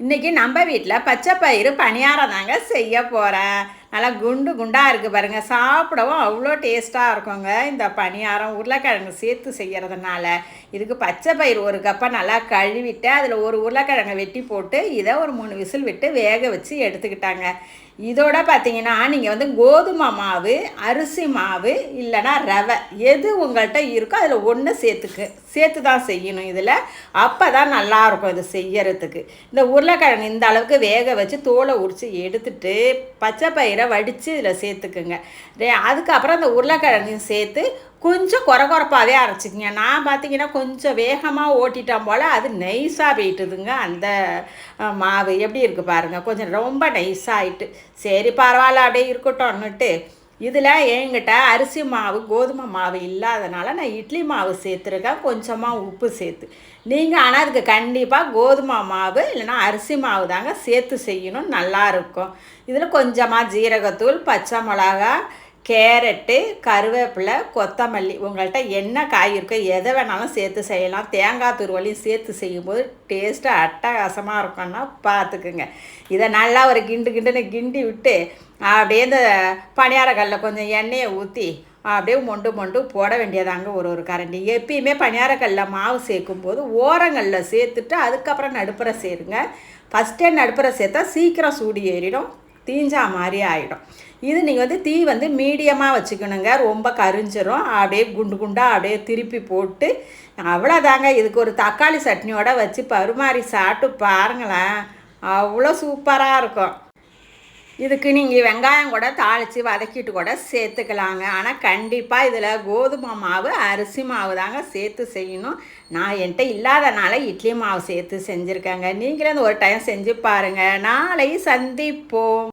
இன்றைக்கி நம்ம வீட்டில் பச்சை பயிறு பணியாரம் தாங்க செய்ய போகிறேன் நல்லா குண்டு குண்டாக இருக்குது பாருங்கள் சாப்பிடவும் அவ்வளோ டேஸ்ட்டாக இருக்குங்க. இந்த பணியாரம் உருளைக்கிழங்கு சேர்த்து செய்கிறதுனால இதுக்கு பச்சை பயிறு ஒரு கப்பை நல்லா கழுவிட்டு அதில் ஒரு உருளைக்கிழங்கை வெட்டி போட்டு இதை ஒரு மூணு விசில் விட்டு வேக வச்சு எடுத்துக்கிட்டாங்க. இதோட பார்த்தீங்கன்னா நீங்கள் வந்து கோதுமை மாவு அரிசி மாவு இல்லைன்னா ரவை எது உங்கள்கிட்ட இருக்கோ அதில் ஒன்று சேர்த்துக்கு. சேர்த்து தான் செய்யணும் இதில். அப்போ தான் நல்லாயிருக்கும் இது செய்யறதுக்கு. இந்த உருளைக்கிழங்கு இந்த அளவுக்கு வேக வச்சு தோலை உரித்து எடுத்துட்டு பச்சை பயிர் வடித்து இதில் சேர்த்துக்குங்க. அதுக்கப்புறம் இந்த உருளைக்கிழங்கையும் சேர்த்து கொஞ்சம் குறை குறைப்பாகவே அரைச்சிக்கங்க. நான் பார்த்தீங்கன்னா கொஞ்சம் வேகமாக ஓட்டிட்டான் போல் அது நைஸாக போயிட்டுதுங்க அந்த மாவு. எப்படி இருக்குது பாருங்கள் கொஞ்சம் ரொம்ப நைஸாகிட்டு சரி பரவாயில்ல அப்படியே இருக்கட்டும்னுட்டு இதில் என்கிட்ட அரிசி மாவு கோதுமை மாவு இல்லாதனால நான் இட்லி மாவு சேர்த்துருக்கேன். கொஞ்சமாக உப்பு சேர்த்து. நீங்கள் ஆனால் அதுக்கு கண்டிப்பாக கோதுமை மாவு இல்லைன்னா அரிசி மாவு தாங்க சேர்த்து செய்யணும். நல்லாயிருக்கும் இதில் கொஞ்சமாக ஜீரகத்தூள் பச்சை மிளகா கேரட்டு கருவேப்பிலை கொத்தமல்லி உங்கள்கிட்ட என்ன காய் இருக்கோ எதை வேணாலும் சேர்த்து செய்யலாம். தேங்காய் துருவலையும் சேர்த்து செய்யும்போது டேஸ்ட்டு அட்டகாசமாக இருக்கும்னா பார்த்துக்குங்க. இதை நல்லா ஒரு கிண்டு கிண்டுன்னு கிண்டி விட்டு அப்படியே இந்த பணியாரக்கல்லில் கொஞ்சம் எண்ணெயை ஊற்றி அப்படியே மொண்டு மொண்டு போட வேண்டியதாங்க ஒரு ஒரு கரண்டி. எப்பயுமே பணியாரக்கல்ல மாவு சேர்க்கும் போது ஓரங்களில் சேர்த்துட்டு அதுக்கப்புறம் நடுப்புற சேருங்க. ஃபஸ்ட்டே நடுப்புற சேர்த்தா சீக்கிரம் சூடு ஏறிடும். தீஞ்சா மாதிரி ஆகிடும் இது நீங்கள் வந்து தீ வந்து மீடியமாக வச்சுக்கணுங்க. ரொம்ப கரிஞ்சிரும். அப்படியே குண்டு குண்டாக அப்படியே திருப்பி போட்டு அவ்வளோதாங்க இதுக்கு ஒரு தக்காளி சட்னியோட வச்சு பருமாறி சாப்பிட்டு பாருங்களேன். அவ்வளோ சூப்பராக இருக்கும். இதுக்கு நீங்கள் வெங்காயம் கூட தாளித்து வதக்கிட்டு கூட சேர்த்துக்கலாங்க. ஆனால் கண்டிப்பாக இதில் கோதுமை மாவு அரிசி மாவு தாங்க சேர்த்து செய்யணும். நான் என்கிட்ட இல்லாதனால இட்லி மாவு சேர்த்து செஞ்சுருக்கேங்க. நீங்களே ஒரு டைம் செஞ்சு பாருங்கள் நாளை சந்திப்போம்.